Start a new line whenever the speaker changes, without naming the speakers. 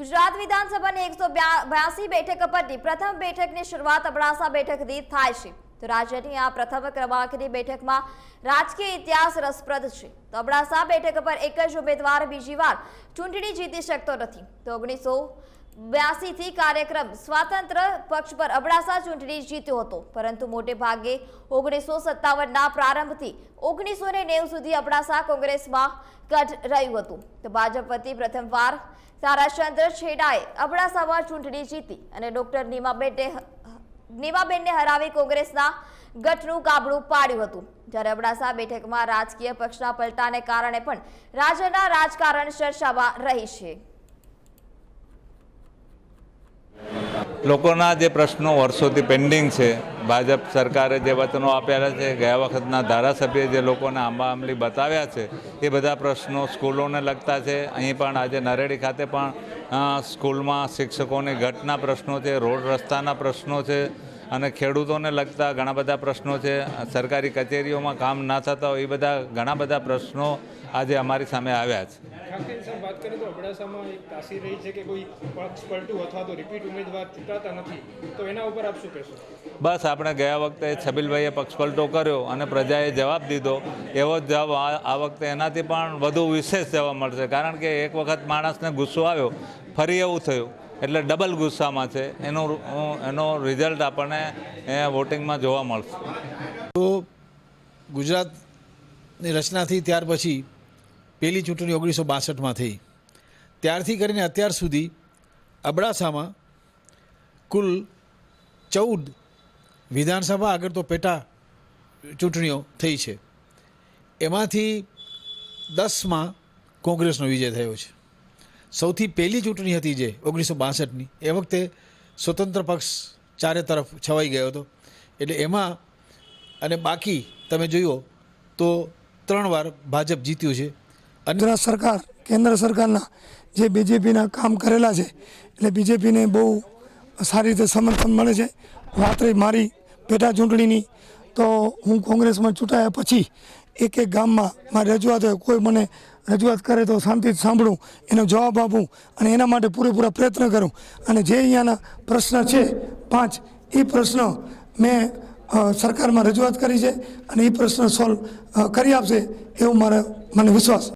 ગુજરાત વિધાનસભાની એકસો બ્યાસી બેઠક પરની પ્રથમ બેઠકની શરૂઆત અબડાસા બેઠકથી થાય છે. તો રાજ્યની આ પ્રથમ ક્રમાંકની બેઠકમાં રાજકીય ઇતિહાસ રસપ્રદ છે. તો અબડાસા બેઠક પર એક જ ઉમેદવાર બીજી વાર ચૂંટણી જીતી શકતો નથી. તો ઓગણીસો બ્યાસીથી કાર્યક્રમ સ્વાતંત્ર પક્ષ પર અબડાસા ચૂંટણી જીત્યો હતો. પરંતુ મોટે ભાગે ઓગણીસો સત્તાવનના પ્રારંભથી ઓગણીસો ને નેવું સુધી અબડાસા કોંગ્રેસમાં ગઢ રહ્યું હતું. તો ભાજપ વતી પ્રથમવાર તારાચંદ્ર છેડાએ અબડાસામાં ચૂંટણી જીતી અને ડોક્ટર નીમાબેટે નીમાબેનને હરાવી કોંગ્રેસના ગઠનું કાબડું પાડ્યું હતું. જ્યારે અબડાસા બેઠકમાં રાજકીય પક્ષના પલટાને કારણે પણ રાજ્યના રાજકારણ ચર્ચામાં રહી છે.
લોકોના જે પ્રશ્નો વર્ષોથી પેન્ડિંગ છે, ભાજપ સરકારે જે વચનો આપેલા છે, ગયા વખતના ધારાસભ્યે જે લોકોને આંબા આંબલી બતાવ્યા છે, એ બધા પ્રશ્નો સ્કૂલોને લગતા છે. અહીં પણ આજે નરેડી ખાતે પણ સ્કૂલમાં શિક્ષકોની ઘટના પ્રશ્નો છે, રોડ રસ્તાના પ્રશ્નો છે અને ખેડૂતોને લગતા ઘણા બધા પ્રશ્નો છે. સરકારી કચેરીઓમાં કામ ના થતા હોય એ બધા ઘણા બધા પ્રશ્નો આજે અમારી સામે આવ્યા છે.
ખાસ કરીને સર વાત કરીએ તો અબડાસામાં એક તાસીર રહી છે કે કોઈ પક્ષ પલટું અથવા તો રિપીટ ઉમેદવાર ચૂંટાતા નથી. તો એના ઉપર આપ શું કહેશો?
બસ આપણે ગયા વખતે છબીલભાઈએ પક્ષપલટો કર્યો અને પ્રજાએ જવાબ દીધો. એવો જ જવાબ આ આ વખતે એનાથી પણ વધુ વિશેષ જવાબ મળશે. કારણ કે એક વખત માણસને ગુસ્સો આવ્યો ફરી એવું થયું. એટલે ડબલ ગુસ્સામાં છે. એનો એનો રિઝલ્ટ આપણને વોટિંગમાં જોવા મળશે.
તો ગુજરાતની રચના થઈ ત્યાર પછી પહેલી ચૂંટણી ઓગણીસો બાસઠમાં થઈ. ત્યારથી કરીને અત્યાર સુધી અબડાસામાં કુલ ચૌદ વિધાનસભા આગળ તો પેટા ચૂંટણીઓ થઈ છે. એમાંથી દસમાં કોંગ્રેસનો વિજય થયો છે. સૌથી પહેલી ચૂંટણી હતી જે, ઓગણીસો બાસઠની. એ વખતે સ્વતંત્ર પક્ષ ચારે તરફ છવાઈ ગયો હતો. એટલે એમાં અને બાકી તમે જોયો તો ત્રણ વાર ભાજપ જીત્યું છે.
ગુજરાત સરકાર, કેન્દ્ર સરકારના જે બીજેપીના કામ કરેલા છે, એટલે બીજેપીને બહુ સારી રીતે સમર્થન મળે છે. વાત મારી પેટા ચૂંટણીની તો હું કોંગ્રેસમાં ચૂંટાયા પછી એક એક ગામમાં મારી રજૂઆત હોય, કોઈ મને રજૂઆત કરે તો શાંતિથી સાંભળું, એનો જવાબ આપું અને એના માટે પૂરેપૂરા પ્રયત્ન કરું. અને જે અહીંયાના પ્રશ્ન છે, પાંચ, એ પ્રશ્ન મેં સરકારમાં રજૂઆત કરી છે અને એ પ્રશ્ન સોલ્વ કરી આપશે એવું મારે મને વિશ્વાસ